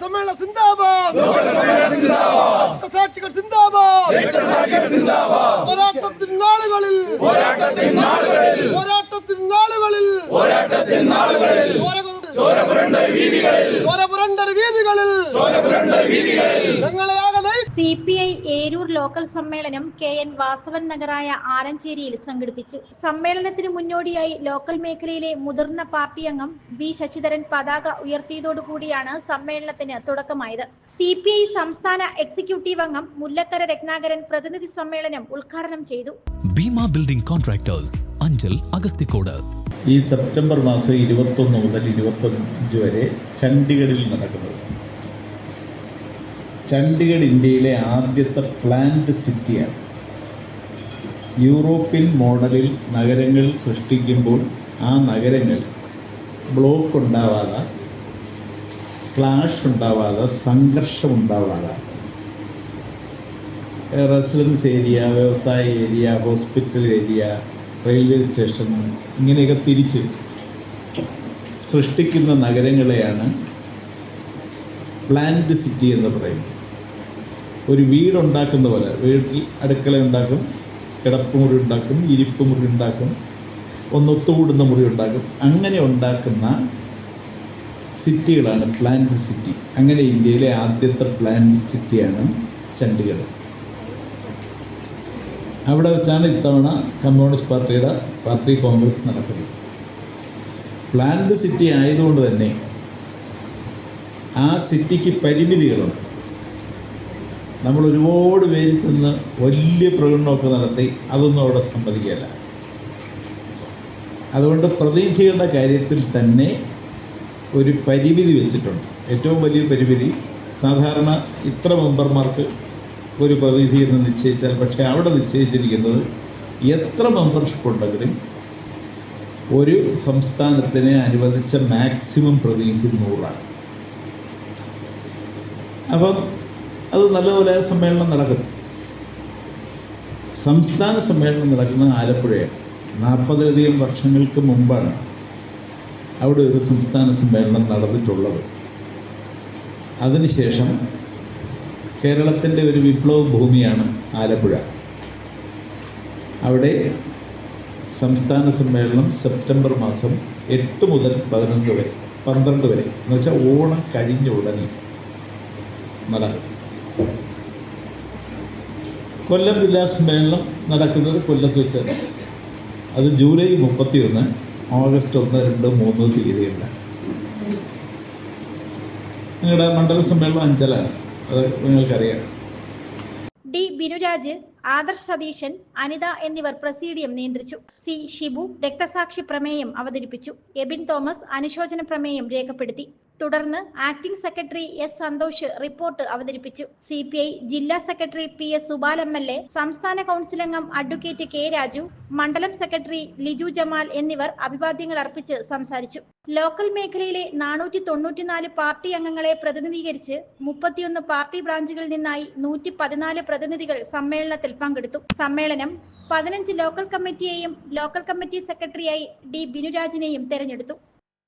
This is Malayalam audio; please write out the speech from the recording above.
സമ്മേളന സിന്ദാബാദ്. രക്തസാക്ഷികൾ സിന്ദാബാദ്. പോരാട്ടത്തിൻ നാളുകളിൽ. പോരാട്ടത്തിൻ നാളുകളിൽ. ചോര പുരണ്ട വീതികളിൽ. ഞങ്ങളെ ആകെ നയിച്ച C P I Eroor local സമ്മേളനം കെ എൻ വാസവൻ നഗറായ ആരഞ്ചേരിയിൽ സംഘടിപ്പിച്ചു. സമ്മേളനത്തിന് മുന്നോടിയായി ലോക്കൽ മേഖലയിലെ മുതിർന്ന പാർട്ടി അംഗം വി ശശിധരൻ പതാക ഉയർത്തിയതോടുകൂടിയാണ് സമ്മേളനത്തിന് തുടക്കമായത്. സി പി ഐ സംസ്ഥാന എക്സിക്യൂട്ടീവ് അംഗം മുല്ലക്കര രത്നാകരൻ പ്രതിനിധി സമ്മേളനം ഉദ്ഘാടനം ചെയ്തു. Bhima building contractors Anchal Agasthikode. ഈ സെപ്റ്റംബർ മാസം ഇരുപത്തൊന്ന് മുതൽ ഇരുപത്തഞ്ച് വരെ ചണ്ഡീഗഡിൽ നടക്കുന്നത്. ചണ്ഡീഗഡ് ഇന്ത്യയിലെ ആദ്യത്തെ പ്ലാന്റ് സിറ്റിയാണ്. യൂറോപ്യൻ മോഡലിൽ നഗരങ്ങൾ സൃഷ്ടിക്കുമ്പോൾ ആ നഗരങ്ങൾ ബ്ലോക്ക് ഉണ്ടാവാതെ ക്ലാഷ് ഉണ്ടാവാതെ സംഘർഷം ഉണ്ടാവാതെ. റെസിഡൻസ് ഏരിയ വ്യവസായ area hospital area railway station ഇങ്ങനെയൊക്കെ തിരിച്ച് സൃഷ്ടിക്കുന്ന നഗരങ്ങളെയാണ് പ്ലാന്റ് സിറ്റി എന്ന് പറയുന്നത്. ഒരു വീടുണ്ടാക്കുന്ന പോലെ. വീട്ടിൽ അടുക്കള ഉണ്ടാക്കും കിടപ്പുമുറി ഉണ്ടാക്കും ഇരിപ്പ് മുറി ഉണ്ടാക്കും ഒന്നൊത്തുകൂടുന്ന മുറി ഉണ്ടാക്കും. അങ്ങനെ ഉണ്ടാക്കുന്ന സിറ്റികളാണ് പ്ലാന്റ് സിറ്റി. അങ്ങനെ ഇന്ത്യയിലെ ആദ്യത്തെ പ്ലാന്റ് സിറ്റിയാണ് ചണ്ഡീഗഡ്. അവിടെ വെച്ചാണ് ഇത്തവണ കമ്മ്യൂണിസ്റ്റ് പാർട്ടിയുടെ പാർട്ടി കോൺഗ്രസ് നടക്കുന്നത്. പ്ലാന്റ് സിറ്റി ആയതുകൊണ്ട് തന്നെ ആ സിറ്റിക്ക് പരിമിതികളുണ്ട്. നമ്മൾ ഒരുപാട് പേര് ചെന്ന് വലിയ പ്രകടനമൊക്കെ നടത്തി അതൊന്നും അവിടെ സമ്മതിക്കുകയല്ല അതുകൊണ്ട് പ്രതിനിധികളുടെ കാര്യത്തിൽ തന്നെ ഒരു പരിമിതി വെച്ചിട്ടുണ്ട്. ഏറ്റവും വലിയ പരിമിതി സാധാരണ ഇത്ര മെമ്പർമാർക്ക് ഒരു പ്രതിനിധി എന്ന് നിശ്ചയിച്ചാൽ പക്ഷേ അവിടെ നിശ്ചയിച്ചിരിക്കുന്നത് എത്ര മെമ്പർഷിപ്പ് ഉണ്ടെങ്കിലും ഒരു സംസ്ഥാനത്തിന് അനുവദിച്ച മാക്സിമം പ്രതിനിധി നൂറാണ്. അപ്പം അത് നല്ലപോലെ സമ്മേളനം നടക്കും. സംസ്ഥാന സമ്മേളനം നടക്കുന്നത് ആലപ്പുഴയാണ്. നാൽപ്പതിലധികം വർഷങ്ങൾക്ക് മുമ്പാണ് അവിടെ ഒരു സംസ്ഥാന സമ്മേളനം നടന്നിട്ടുള്ളത്. അതിനുശേഷം കേരളത്തിന്റെ ഒരു വിപ്ലവ ഭൂമിയാണ് ആലപ്പുഴ. അവിടെ സംസ്ഥാന സമ്മേളനം സെപ്റ്റംബർ മാസം എട്ട് മുതൽ പതിനൊന്ന് വരെ പന്ത്രണ്ട് വരെ. എന്ന് വെച്ചാൽ ഓണം കഴിഞ്ഞ ഉടനെ നടക്കും. കൊല്ലം ജില്ലാ സമ്മേളനം നടക്കുന്നത് കൊല്ലത്ത് വെച്ചാണ്. അത് ജൂലൈ മുപ്പത്തി ഒന്ന് ഓഗസ്റ്റ് ഒന്ന് രണ്ട് മൂന്ന് തീയതികളിലാണ് നിങ്ങളുടെ മണ്ഡല സമ്മേളനം അഞ്ചലാണ്. അത് നിങ്ങൾക്കറിയാം. ഡി ബിനുരാജ് ആദർശ് സതീശൻ അനിത എന്നിവർ പ്രസീഡിയം നിയന്ത്രിച്ചു. സി ഷിബു രക്തസാക്ഷി പ്രമേയം അവതരിപ്പിച്ചു. എബിൻ തോമസ് അനുശോചന പ്രമേയം രേഖപ്പെടുത്തി. തുടർന്ന് acting secretary S Santhosh report അവതരിപ്പിച്ചു. സി പി ഐ ജില്ലാ secretary P S Subal M L A സംസ്ഥാന കൗൺസിൽ അംഗം അഡ്വക്കേറ്റ് കെ രാജു മണ്ഡലം സെക്രട്ടറി ലിജു ജമാൽ എന്നിവർ അഭിവാദ്യങ്ങൾ അർപ്പിച്ച് സംസാരിച്ചു. ലോക്കൽ മേഖലയിലെ നാനൂറ്റി തൊണ്ണൂറ്റിനാല് പാർട്ടി അംഗങ്ങളെ പ്രതിനിധീകരിച്ച് മുപ്പത്തിയൊന്ന് പാർട്ടി ബ്രാഞ്ചുകളിൽ നിന്നായി നൂറ്റി പതിനാല് പ്രതിനിധികൾ സമ്മേളനത്തിൽ പങ്കെടുത്തു. സമ്മേളനം പതിനഞ്ച് ലോക്കൽ കമ്മിറ്റിയെയും ലോക്കൽ കമ്മിറ്റി സെക്രട്ടറിയായി ഡി ബിനുരാജിനെയും തെരഞ്ഞെടുത്തു.